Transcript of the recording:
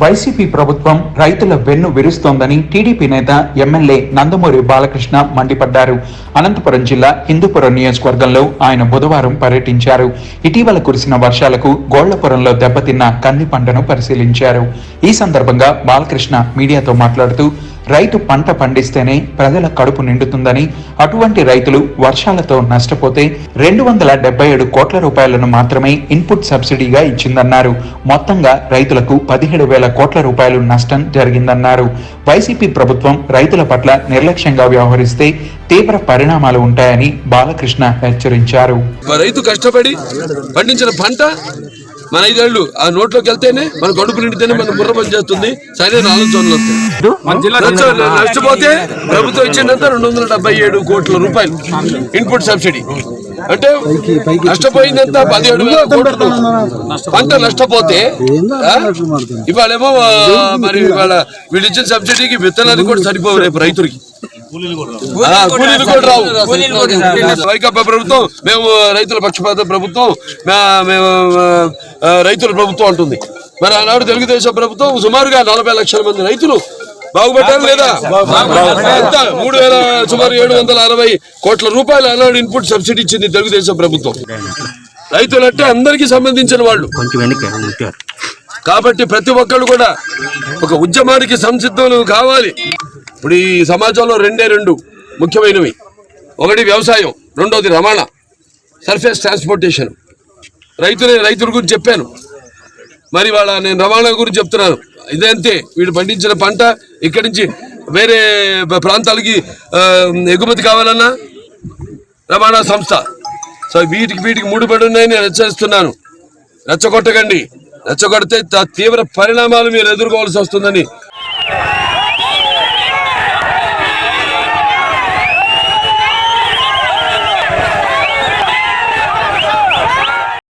YCP ప్రభుత్వం రైతుల వెన్ను విరుస్తోందని టీడీపీ నేత ఎమ్మెల్యే నందమూరి బాలకృష్ణ మండిపడ్డారు. అనంతపురం జిల్లా హిందూపురం నియోజకవర్గంలో ఆయన బుధవారం పర్యటించారు. ఇటీవల కురిసిన వర్షాలకు గోళ్ళపురంలో దెబ్బతిన్న కంది పంటను పరిశీలించారు. ఈ సందర్భంగా బాలకృష్ణ మీడియాతో మాట్లాడుతూ రైతు పంట పండిస్తేనే ప్రజల కడుపు నిండుతుందని అటువంటి రైతులు వర్షాలతో నష్టపోతే రెండు వందల డెబ్బై ఏడు కోట్ల రూపాయలను మాత్రమే ఇన్పుట్ సబ్సిడీగా ఇచ్చిందన్నారు. మొత్తంగా రైతులకు పదిహేడు వేల కోట్ల రూపాయలు నష్టం జరిగిందన్నారు. వైసీపీ ప్రభుత్వం రైతుల పట్ల నిర్లక్ష్యంగా వ్యవహరిస్తే తీవ్ర పరిణామాలు ఉంటాయని బాలకృష్ణ హెచ్చరించారు. రైతు కష్టపడి పండించిన పంట మన ఐదేళ్ళు ఆ నోట్లోకి వెళ్తేనే మన కడుపు నిండితేనే మన బుర్ర పని చేస్తుంది. సరైన ఆలోచనలు వస్తాయి. నష్టపోతే ప్రభుత్వం ఇచ్చిందంత రెండు వందల డెబ్బై ఏడు కోట్ల రూపాయలు ఇన్పుట్ సబ్సిడీ. అంటే నష్టపోయిందంత పదిహేడు వేల కోట్లు. పంట నష్టపోతే ఇవాళేమో మరి ఇవాళ వీళ్ళు ఇచ్చిన సబ్సిడీకి విత్తనాలు కూడా సరిపోవు రేపు రైతులకి. కూలీలు కూడా రావు. వైకాపా ప్రభుత్వం మేము రైతుల పక్షపాత ప్రభుత్వం మేము రైతుల ప్రభుత్వం అంటుంది. మరి ఆనాడు తెలుగుదేశం ప్రభుత్వం సుమారుగా నలభై లక్షల మంది రైతులు బాగుపడ్డారు లేదా? ఎంత? మూడు వేల సుమారు ఏడు వందల అరవై కోట్ల రూపాయలు ఆనాడు ఇన్పుట్ సబ్సిడీ ఇచ్చింది తెలుగుదేశం ప్రభుత్వం. రైతులంటే అందరికీ సంబంధించిన వాళ్ళు. కాబట్టి ప్రతి ఒక్కళ్ళు కూడా ఒక ఉద్యమానికి సంసిద్ధులు కావాలి. ఇప్పుడు ఈ సమాజంలో రెండే రెండు ముఖ్యమైనవి. ఒకటి వ్యవసాయం రెండోది రవాణా సర్ఫేస్ ట్రాన్స్పోర్టేషన్. రైతులే రైతుల గురించి చెప్పాను. మరి వాళ్ళ నేను రవాణా గురించి చెప్తున్నాను. ఇదంతే వీడు పండించిన పంట ఇక్కడి నుంచి వేరే ప్రాంతాలకి ఎగుమతి కావాలన్నా రవాణా సంస్థ. సో వీటికి వీటికి ముడిపడి ఉన్నాయని నేను హెచ్చరిస్తున్నాను. రెచ్చగొట్టకండి. రెచ్చగొడితే తీవ్ర పరిణామాలు మీరు ఎదుర్కోవాల్సి వస్తుందని